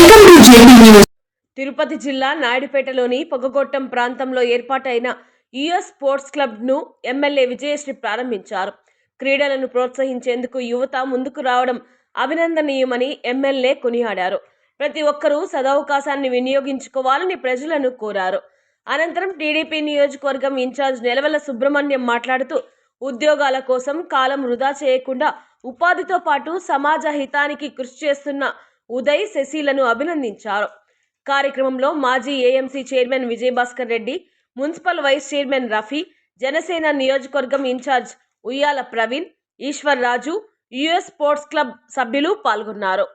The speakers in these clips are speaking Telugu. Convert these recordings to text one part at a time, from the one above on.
Welcome to JP news Tirupati జిల్లా నాయుడుపేటలోని పొగగొట్టం ప్రాంతంలో ఏర్పాటైన యుఎస్ స్పోర్ట్స్ క్లబ్ను ఎమ్మెల్యే విజయశ్రీ ప్రారంభించారు. క్రీడలను ప్రోత్సహించేందుకు యువత ముందుకు రావడం అభినందనీయమని ఎమ్మెల్యే కొనియాడారు. ప్రతి ఒక్కరూ సదవకాశాన్ని వినియోగించుకోవాలని ప్రజలను కోరారు. అనంతరం టీడీపీ నియోజకవర్గం ఇన్ఛార్జ్ నెలవెల సుబ్రహ్మణ్యం మాట్లాడుతూ ఉద్యోగాల కోసం కాలం వృధా చేయకుండా ఉపాధితో పాటు సమాజ హితానికి కృషి చేస్తున్న ఉదయ్ శశిలను అభినందించారు. కార్యక్రమంలో మాజీ AMC chairman Vijayabhaskar Reddy municipal vice chairman Rafi Janasena నియోజకవర్గం in charge Uyyala Praveen Eshwar Raju US sports club సభ్యులు పాల్గొన్నారు.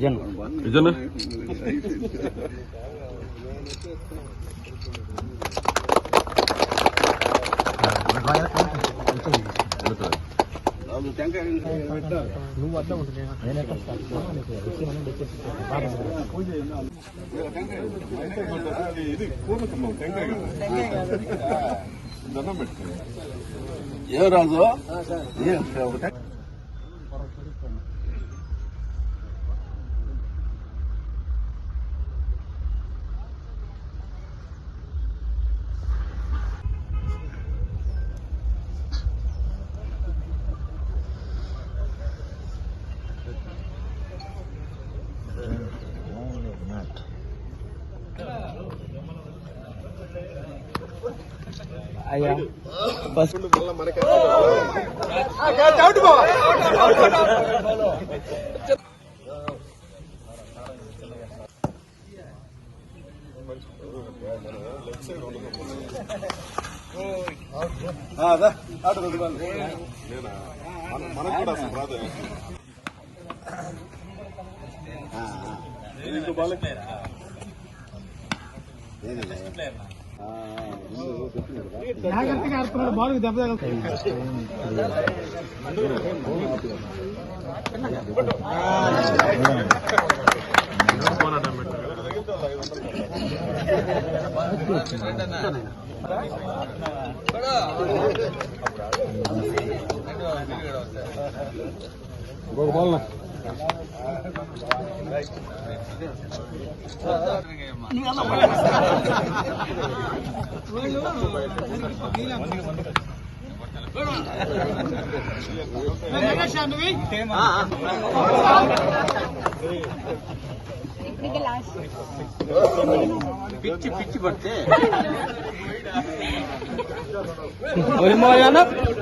నా చూడండి మా విజన్ నిజంగా ఏ రాజు అయ్యా. బస్ మనకు కూడా అసలు రాదు. ఇంకో జాగ్రత్తగా ఆడుతున్నాడు బాల్ దెబ్బ తగులుతుంది. బాల్ పిచ్చి పిచ్చి పడితే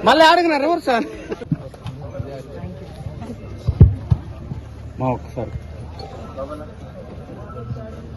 మళ్ళీ అడిగినారు ఎవరు సార్? మా ఒక్కసారి.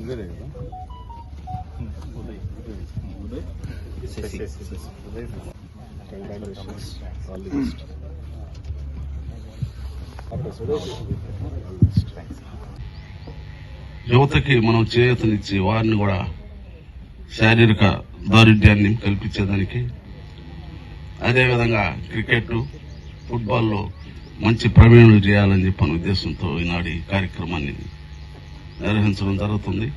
ఇదే యువతకి మనం చేయూతనిచ్చి వారిని కూడా శారీరక దారుఢ్యాన్ని కల్పించేదానికి అదేవిధంగా క్రికెట్ ఫుట్బాల్లో మంచి ప్రవీణులు చేయాలని చెప్పిన ఉద్దేశంతో ఈనాడు ఈ కార్యక్రమాన్ని నిర్వహించడం జరుగుతుంది.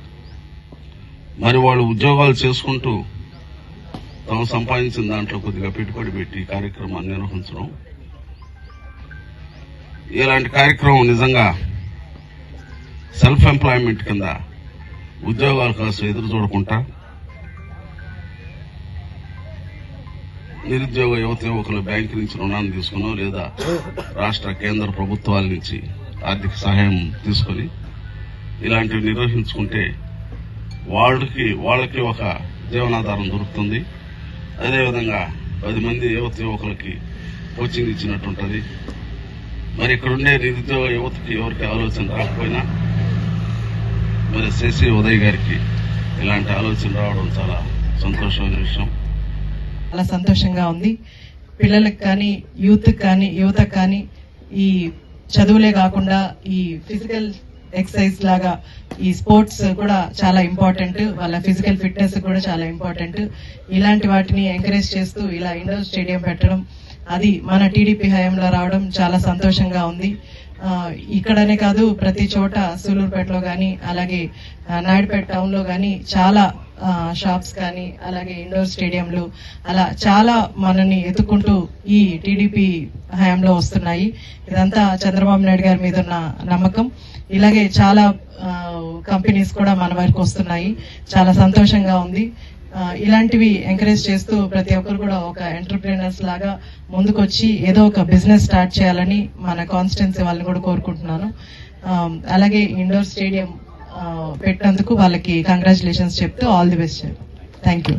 మరి వాళ్ళు ఉద్యోగాలు చేసుకుంటూ తాము సంపాదించిన దాంట్లో కొద్దిగా పెట్టుబడి పెట్టి ఈ కార్యక్రమాన్ని నిర్వహించడం. ఇలాంటి కార్యక్రమం నిజంగా సెల్ఫ్ ఎంప్లాయ్మెంట్ కింద ఉద్యోగాల కోసం ఎదురు చూడకుండా నిరుద్యోగ యువత యువకులు బ్యాంకు నుంచి రుణాన్ని తీసుకునో లేదా రాష్ట్ర కేంద్ర ప్రభుత్వాల నుంచి ఆర్థిక సహాయం తీసుకొని ఇలాంటివి నిర్వహించుకుంటే వాళ్ళకి వాళ్ళకి ఒక జీవనాధారం దొరుకుతుంది. అదేవిధంగా పది మంది యువత యువకులకి కోచింగ్ ఇచ్చినట్టుంటది మరి ఇక్కడుండే నిరుద్యోగ యువతకి ఎవరికి ఆలోచన రాకపోయినా మరి శశి ఉదయ్ గారికి ఇలాంటి ఆలోచన రావడం చాలా సంతోషమైన విషయం. చాలా సంతోషంగా ఉంది. పిల్లలకు కానీ యూత్ కానీ యువతకు కానీ ఈ చదువులే కాకుండా ఈ ఫిజికల్ ఎక్సర్సైజ్ లాగా ఈ స్పోర్ట్స్ కూడా చాలా ఇంపార్టెంట్. వాళ్ళ ఫిజికల్ ఫిట్నెస్ కూడా చాలా ఇంపార్టెంట్. ఇలాంటి వాటిని ఎంకరేజ్ చేస్తూ ఇలా ఇండోర్ స్టేడియం పెట్టడం అది మన టీడీపీ హయాంలో రావడం చాలా సంతోషంగా ఉంది. ఇక్కడనే కాదు ప్రతి చోట సూలూరుపేటలో కానీ అలాగే నాయుడుపేట టౌన్లో కానీ చాలా షాప్స్ కానీ అలాగే ఇండోర్ స్టేడియంలు అలా చాలా మనని ఎత్తుకుంటూ ఈ టీడీపీ హయాంలో వస్తున్నాయి. ఇదంతా చంద్రబాబు నాయుడు గారి మీద ఉన్న నమ్మకం. ఇలాగే చాలా కంపెనీస్ కూడా మన వరకు వస్తున్నాయి. చాలా సంతోషంగా ఉంది. ఇలాంటివి ఎంకరేజ్ చేస్తూ ప్రతి ఒక్కరు కూడా ఒక ఎంటర్ప్రీనర్స్ లాగా ముందుకొచ్చి ఏదో ఒక బిజినెస్ స్టార్ట్ చేయాలని మన కాన్స్టిట్యున్సీ వాళ్ళని కూడా కోరుకుంటున్నాను. అలాగే ఇండోర్ స్టేడియం పెట్టినందుకు వాళ్ళకి కంగ్రాచులేషన్స్ చెప్తూ all the best thank you